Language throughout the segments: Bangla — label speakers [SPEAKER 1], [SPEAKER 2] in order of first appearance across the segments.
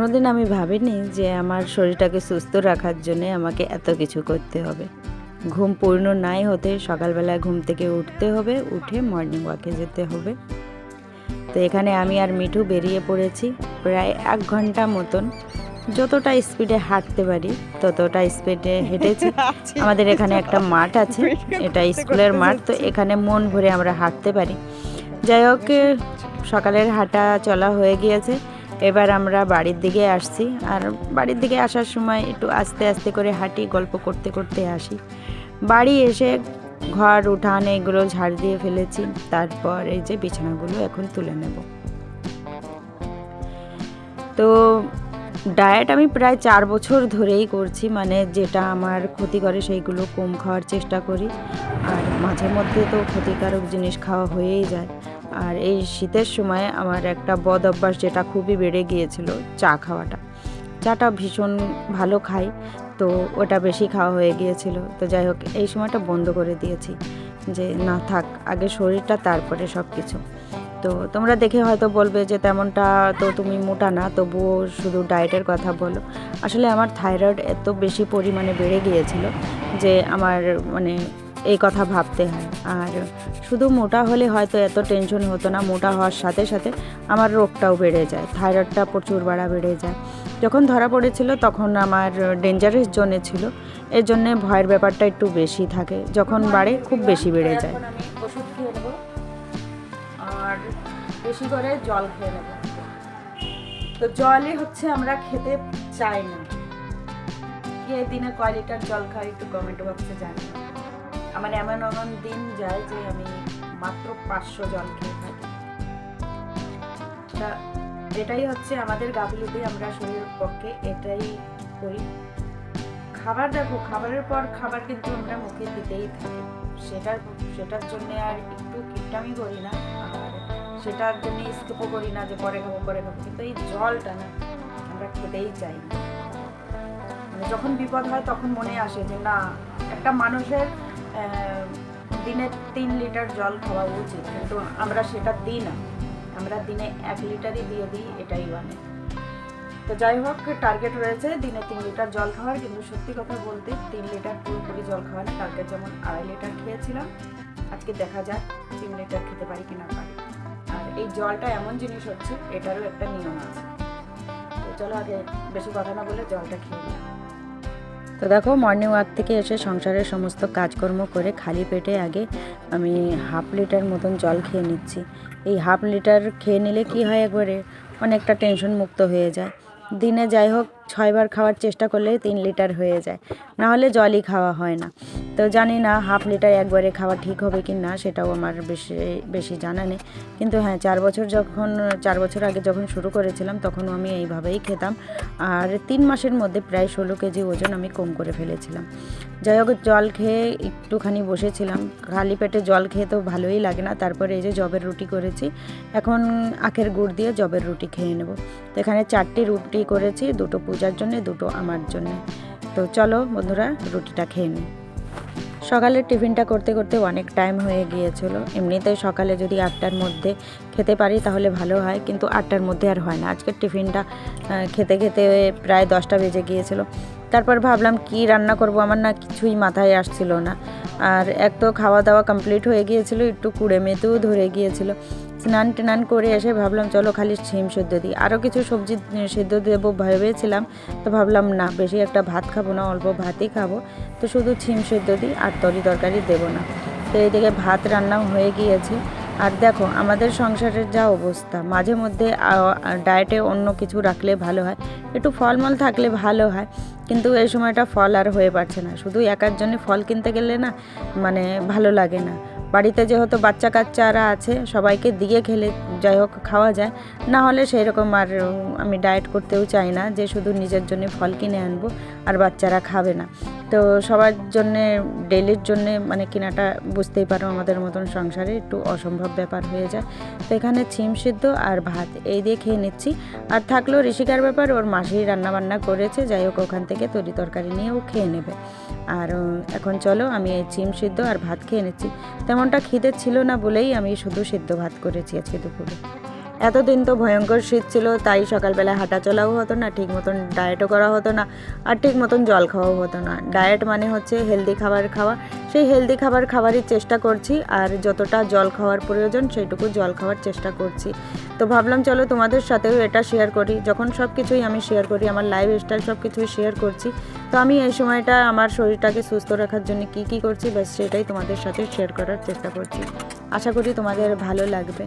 [SPEAKER 1] কোনোদিন আমি ভাবিনি যে আমার শরীরটাকে সুস্থ রাখার জন্যে আমাকে এত কিছু করতে হবে। ঘুম পূর্ণ নাই হতে সকালবেলায় ঘুম থেকে উঠতে হবে উঠে মর্নিং ওয়াকে যেতে হবে। তো এখানে আমি আর মিঠু বেরিয়ে পড়েছি প্রায় এক ঘণ্টা মতন। যতটা স্পিডে হাঁটতে পারি ততটা স্পিডে হেঁটেছি। আমাদের এখানে একটা মাঠ আছে এটা স্কুলের মাঠ তো এখানে মন ভরে আমরা হাঁটতে পারি। যাই হোক সকালের হাঁটা চলা হয়ে গিয়েছে। এবার আমরা বাড়ির দিকে আসছি আর বাড়ির দিকে আসার সময় একটু আস্তে আস্তে করে হাঁটি, গল্প করতে করতে আসি। বাড়ি এসে ঘর, উঠান এগুলো ঝাড় দিয়ে ফেলেছি। তারপর এই যে বিছানাগুলো এখন তুলে নেব। তো ডায়েট আমি প্রায় চার বছর ধরেই করছি মানে যেটা আমার ক্ষতি করে সেইগুলো কম খাওয়ার চেষ্টা করি। আর মাঝে মধ্যে তো ক্ষতিকারক জিনিস খাওয়া হয়েই যায়। আর এই শীতের সময় আমার একটা বদ অভ্যাস যেটা খুবই বেড়ে গিয়েছিল, চা খাওয়াটা। চাটা ভীষণ ভালো খাই, তো ওটা বেশি খাওয়া হয়ে গিয়েছিল। তো যাই হোক, এই সময়টা বন্ধ করে দিয়েছি যে না থাক, আগে শরীরটা, তারপরে সব কিছু তো তোমরা দেখে হয়তো বলবে যে তেমনটা তো তুমি মোটা না, তবুও শুধু ডায়েটের কথা বলো। আসলে আমার থাইরয়েড এত বেশি পরিমাণে বেড়ে গিয়েছিল যে আমার মানে এই কথা ভাবতে হয়। আর শুধু মোটা হলে হয়তো এত টেনশন হতো না, মোটা হওয়ার সাথে সাথে আমার রোগটাও বেড়ে যায় থাইরয়েডটা প্রচুর বাড়া বেড়ে যায়। যখন ধরা পড়েছিল তখন আমার ডেঞ্জারাস জোনে ছিল, এর জন্যে ভয়ের ব্যাপারটা একটু বেশি থাকে, যখন বাড়ে খুব বেশি বেড়ে যায়। আর বেশি করে জল খেয়ে নেব। তো জলই হচ্ছে আমরা খেতে চাই না। কে দিনে কয় লিটার জল খাই একটু কমেন্ট বক্সে জানি আমার এমন এমন দিন যায় যে আমি মাত্র পাঁচশো খেয়ে থাকি। এটাই হচ্ছে আমাদের গাফিলতি, আমরা শরীরের পক্ষে এটাই করি। খাবার দেখো, খাবারের পর খাবার কিন্তু আমরা মুখে দিতেই থাকি। সেটার সেটার জন্য আর একটু কিপটামি করি না, আর সেটার জন্য স্কিপও করি না যে পরে খাব পরে খাব। কিন্তু এই জলটা না, আমরা খেতেই চাই না। মানে যখন বিপদ হয় তখন মনে আসে যে না, একটা মানুষের দিনে তিন লিটার জল খাওয়া উচিত, কিন্তু আমরা সেটা দিই না। আমরা দিনে এক লিটারই দিয়ে দিই, এটাই মানে। তো যাই হোক টার্গেট রয়েছে দিনে তিন লিটার জল খাওয়ার, কিন্তু সত্যি কথা বলতে তিন লিটার পুরোপুরি জল খাওয়া না টার্গেট যেমন আড়াই লিটার খেয়েছিলাম। আজকে দেখা যাক তিন লিটার খেতে পারি কি না পারি। আর এই জলটা এমন জিনিস হচ্ছে, এটারও একটা নিয়ম আছে। তো চলো আগে বেশি কথা না বলে জলটা খেয়ে নিই। তো দেখো মর্নিং ওয়াক থেকে এসে সংসারের সমস্ত কাজকর্ম করে খালি পেটে আগে আমি হাফ লিটার মতন জল খেয়ে নিচ্ছি। এই হাফ লিটার খেয়ে নিলে কি হয় একবারে? অনেকটা টেনশন মুক্ত হয়ে যায়। দিনে যাই হোক ছয়বার খাওয়ার চেষ্টা করলে তিন লিটার হয়ে যায়। না হলে জলই খাওয়া হয় না। তো জানি না হাফ লিটার একবারে খাওয়া ঠিক হবে কি না, সেটাও আমার বেশি বেশি জানা নেই। কিন্তু হ্যাঁ চার বছর যখন, চার বছর আগে যখন শুরু করেছিলাম, তখনও আমি এইভাবেই খেতাম। আর তিন মাসের মধ্যে প্রায় ষোলো কেজি ওজন আমি কম করে ফেলেছিলাম। যাই হোক, জল খেয়ে একটুখানি বসেছিলাম। খালি পেটে জল খেয়ে তো ভালোই লাগে না। তারপরে এই যে জবের রুটি করেছি, এখন আখের গুড় দিয়ে জবের রুটি খেয়ে নেব। তো এখানে চারটি রুটি করেছি, দুটো পূজার জন্য, দুটো আমার জন্য। তো চলো বন্ধুরা, রুটিটা খেয়ে নিই। সকালের টিফিনটা করতে করতে অনেক টাইম হয়ে গিয়েছিল। এমনিতেই সকালে যদি আটটার মধ্যে খেতে পারি তাহলে ভালো হয়, কিন্তু আটটার মধ্যে আর হয় না। আজকের টিফিনটা খেতে খেতে প্রায় দশটা বেজে গিয়েছিল। তারপর ভাবলাম কি রান্না করব, আমার না কিছুই মাথায় আসছিল না। আর এক তো খাওয়া দাওয়া কমপ্লিট হয়ে গিয়েছিল, একটু কুড়ে মেতেও ধরে গিয়েছিল। স্নান টান করে এসে ভাবলাম, চলো খালি শিম সেদ্ধ দিই। আরও কিছু সবজি সেদ্ধ দেবো ভেবেছিলাম, তো ভাবলাম, না, বেশি একটা ভাত খাব না, অল্প ভাতই খাব। তো শুধু ছিম সেদ্ধ দিই, আর তরি তরকারি দেবো না। তো এইদিকে ভাত রান্না হয়ে গিয়েছে। আর দেখো, আমাদের সংসারের যা অবস্থা, মাঝে মধ্যে ডায়েটে অন্য কিছু রাখলে ভালো হয়। একটু ফলমূল থাকলে ভালো হয়, কিন্তু এই সময়টা ফল আর হয়ে পারছে না। শুধু একার জন্য ফল কিনতে গেলে না মানে ভালো লাগে না। বাড়িতে যেহেতু বাচ্চা কাচ্চারা আছে, সবাইকে দিয়ে খেলে, যাই হোক খাওয়া যায়। না হলে সেই রকম আর আমি ডায়েট করতেও চাই না যে শুধু নিজের জন্য ফল কিনে আনব আর বাচ্চারা খাবে না। তো সবার জন্যে ডেলির জন্যে মানে কেনাটা বুঝতেই পারো আমাদের মতন সংসারে, একটু অসম্ভব ব্যাপার হয়ে যায়। তো এখানে ছিম সিদ্ধ আর ভাত, এই দিয়ে খেয়ে নিচ্ছি। আর থাকল ঋষিকার ব্যাপার, ওর মাসেই রান্না বান্না করেছে, যাই হোক ওখান থেকে তরি তরকারি নিয়ে ও খেয়ে নেবে। আর এখন চলো আমি এই চিম সিদ্ধ আর ভাত খেয়ে নিচ্ছি। তেমনটা খিদে ছিল না বলেই আমি শুধু সিদ্ধ ভাত করেছি আজকে দুপুরে। এতদিন তো ভয়ঙ্কর শীত ছিল, তাই সকালবেলা হাঁটা চলাও হতো না, ঠিক মতন ডায়েটও করা হতো না, আর ঠিক মতন জল খাওয়াও হতো না। ডায়েট মানে হচ্ছে হেলদি খাবার খাওয়া। সেই হেলদি খাবার খাবারই চেষ্টা করছি, আর যতটা জল খাওয়ার প্রয়োজন সেইটুকু জল খাওয়ার চেষ্টা করছি। তো ভাবলাম চলো তোমাদের সাথেও এটা শেয়ার করি। যখন সব কিছুই আমি শেয়ার করি, আমার লাইফ স্টাইল সব কিছুই শেয়ার করছি, তো আমি এই সময়টা আমার শরীরটাকে সুস্থ রাখার জন্য কি কি করছি, ব্যাস সেটাই তোমাদের সাথে শেয়ার করার চেষ্টা করছি। আশা করি তোমাদের ভালো লাগবে।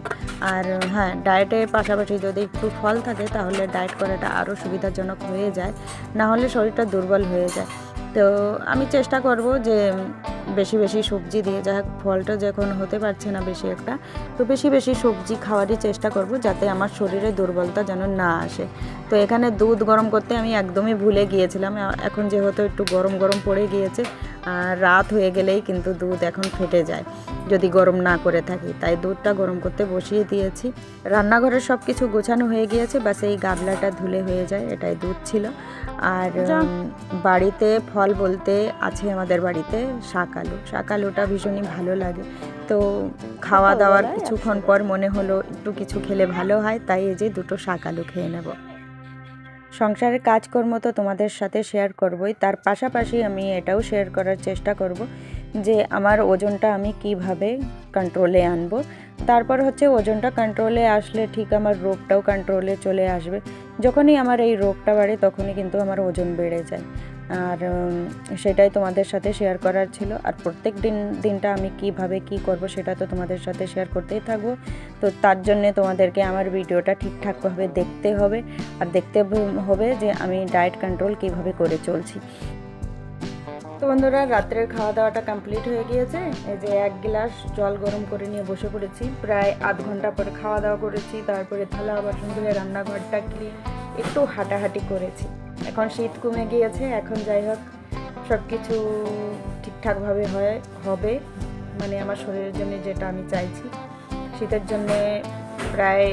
[SPEAKER 1] আর হ্যাঁ ডায়েটের পাশাপাশি যদি একটু ফল থাকে, তাহলে ডায়েট করাটা আরও সুবিধাজনক হয়ে যায়। না হলে শরীরটা দুর্বল হয়ে যায়। তো আমি চেষ্টা করব যে বেশি বেশি সবজি দিয়ে, যা ফলটা যখন হতে পারছে না বেশি একটা, তো বেশি বেশি সবজি খাওয়ারই চেষ্টা করব, যাতে আমার শরীরে দুর্বলতা যেন না আসে। তো এখানে দুধ গরম করতে আমি একদমই ভুলে গিয়েছিলাম। এখন যেহেতু একটু গরম গরম পড়ে গিয়েছে রাত হয়ে গেলেই কিন্তু দুধ এখন ফেটে যায় যদি গরম না করে থাকি। তাই দুধটা গরম করতে বসিয়ে দিয়েছি। রান্নাঘরের সব কিছু গোছানো হয়ে গিয়েছে বাস এই গাবলাটা ধুলে হয়ে যায় এটাই দুধ ছিল। আর বাড়িতে ফল বলতে আছে আমাদের বাড়িতে শাক আলু। শাক আলুটা ভীষণই ভালো লাগে। তো খাওয়া দাওয়ার কিছুক্ষণ পর মনে হলো একটু কিছু খেলে ভালো হয় তাই এই যে দুটো শাক আলু খেয়ে নেব। সংসারের কাজকর্ম তো তোমাদের সাথে শেয়ার করবই। তার পাশাপাশি আমি এটাও শেয়ার করার চেষ্টা করব যে আমার ওজনটা আমি কীভাবে কন্ট্রোলে আনব। তারপর হচ্ছে ওজনটা কন্ট্রোলে আসলে ঠিক আমার রোগটাও কন্ট্রোলে চলে আসবে। যখনই আমার এই রোগটা বাড়ে তখনই কিন্তু আমার ওজন বেড়ে যায়। আর সেটাই তোমাদের সাথে শেয়ার করার ছিল। আর প্রত্যেক দিন, দিনটা আমি কীভাবে কি করব সেটা তো তোমাদের সাথে শেয়ার করতেই থাকব। তো তার জন্যে তোমাদেরকে আমার ভিডিওটা ঠিকঠাকভাবে দেখতে হবে। আর দেখতে হবে যে আমি ডায়েট কন্ট্রোল কীভাবে করে চলছি। তো বন্ধুরা, রাত্রের খাওয়া দাওয়াটা কমপ্লিট হয়ে গিয়েছে। এই যে এক গ্লাস জল গরম করে নিয়ে বসে পড়েছি। প্রায় আধ ঘণ্টা পরে খাওয়া দাওয়া করেছি। তারপরে থালা বাসন ধুয়ে রান্নাঘরটা ক্লিন একটু হাঁটাহাঁটি করেছি। এখন শীত কমে গিয়েছে, এখন যাই হোক সব কিছু ঠিকঠাকভাবে হয়, হবে। মানে আমার শরীরের জন্য যেটা আমি চাইছি। শীতের জন্যে প্রায়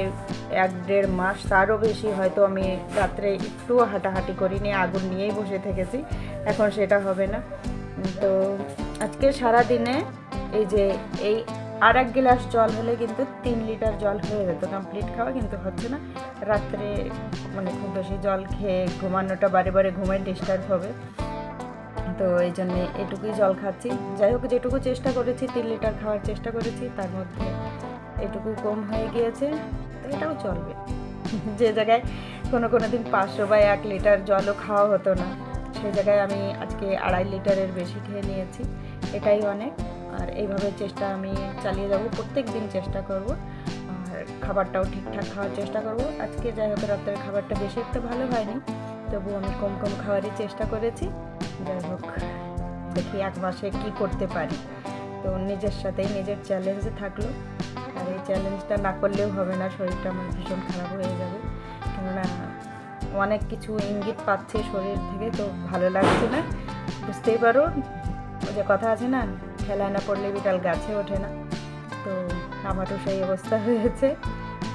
[SPEAKER 1] এক দেড় মাস তারও বেশি হয়তো আমি রাত্রে একটুও হাঁটাহাঁটি করিনি, আগুন নিয়েই বসে থেকেছি। এখন সেটা হবে না। তো আজকে সারা দিনে এই যে এই আর এক গ্লাস জল হলে কিন্তু তিন লিটার জল হয়ে যেত। কমপ্লিট খাওয়া কিন্তু হচ্ছে না। রাত্রে মানে খুব বেশি জল খেয়ে ঘুমানোটা বারে বারে ঘুমায় ডিস্টার্ব হবে। তো এই জন্যে এটুকুই জল খাচ্ছি। যাই হোক, যেটুকু চেষ্টা করেছি, তিন লিটার খাওয়ার চেষ্টা করেছি, তার মধ্যে এটুকু কম হয়ে গিয়েছে। তো এটাও চলবে। যে জায়গায় কোনো কোনো দিন পাঁচশো বা এক লিটার জলও খাওয়া হতো না সেই জায়গায় আমি আজকে আড়াই লিটারের বেশি খেয়ে নিয়েছি। এটাই অনেক। আর এইভাবে চেষ্টা আমি চালিয়ে যাব, প্রত্যেক দিন চেষ্টা করব। আর খাবারটাও ঠিকঠাক খাওয়ার চেষ্টা করব। আজকে যাই হোক রাতের খাবারটা বেশি একটা ভালো হয়নি, তবু আমি কম কম খাওয়ারই চেষ্টা করেছি। যাই হোক, দেখি এক মাসে কি করতে পারি। তো নিজের সাথেই নিজের চ্যালেঞ্জ থাকল। আর এই চ্যালেঞ্জটা না করলেও হবে না, শরীরটা আমার ভীষণ খারাপ হয়ে যাবে। কেননা অনেক কিছু ইঙ্গিত পাচ্ছে শরীর থেকে, তো ভালো লাগছে না। বুঝতেই পারো, যে কথা আছে না ঠেলায় না পড়লে বিকাল গাছে ওঠে না। তো আমারও সেই অবস্থা হয়েছে।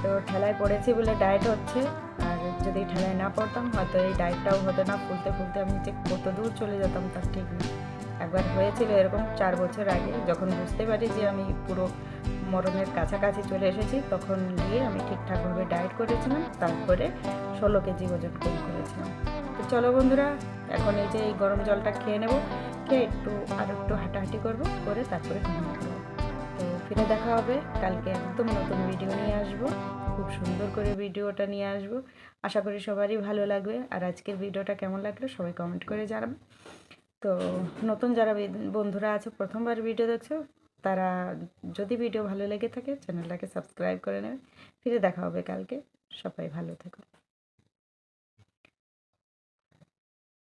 [SPEAKER 1] তো ঠেলায় পড়েছি বলে ডায়েট হচ্ছে। আর যদি ঠেলায় না পড়তাম, হয়তো এই ডায়েটটাও হতো না। ফুলতে ফুলতে আমি যে কত দূর চলে যেতাম তার ঠিক নেই একবার হয়েছিল এরকম চার বছর আগে, যখন বুঝতে পারি যে আমি পুরো মরণের কাছাকাছি চলে এসেছি, তখন গিয়ে আমি ঠিকঠাকভাবে ডায়েট করেছিলাম। তারপরে ষোলো কেজি ওজন কম করেছিলাম। তো চলো বন্ধুরা, এখন এই যে এই গরম জলটা খেয়ে নেব। খেয়ে একটু আর একটু হাঁটাহাঁটি করব, করে তারপরে ঘুমিয়ে পড়ব। তো ফিরে দেখা হবে। কালকে একদম নতুন ভিডিও নিয়ে আসব। খুব সুন্দর করে ভিডিওটা নিয়ে আসব। আশা করি সবারই ভালো লাগবে। আর আজকের ভিডিওটা কেমন লাগল সবাই কমেন্ট করে জানাবে। তো নতুন যারা বন্ধুরা আছে, প্রথমবার ভিডিও দেখছ, তারা যদি ভিডিও ভালো লেগে থাকে চ্যানেলটাকে সাবস্ক্রাইব করে নেবে। ফিরে দেখা হবে কালকে। সবাই ভালো থেকো।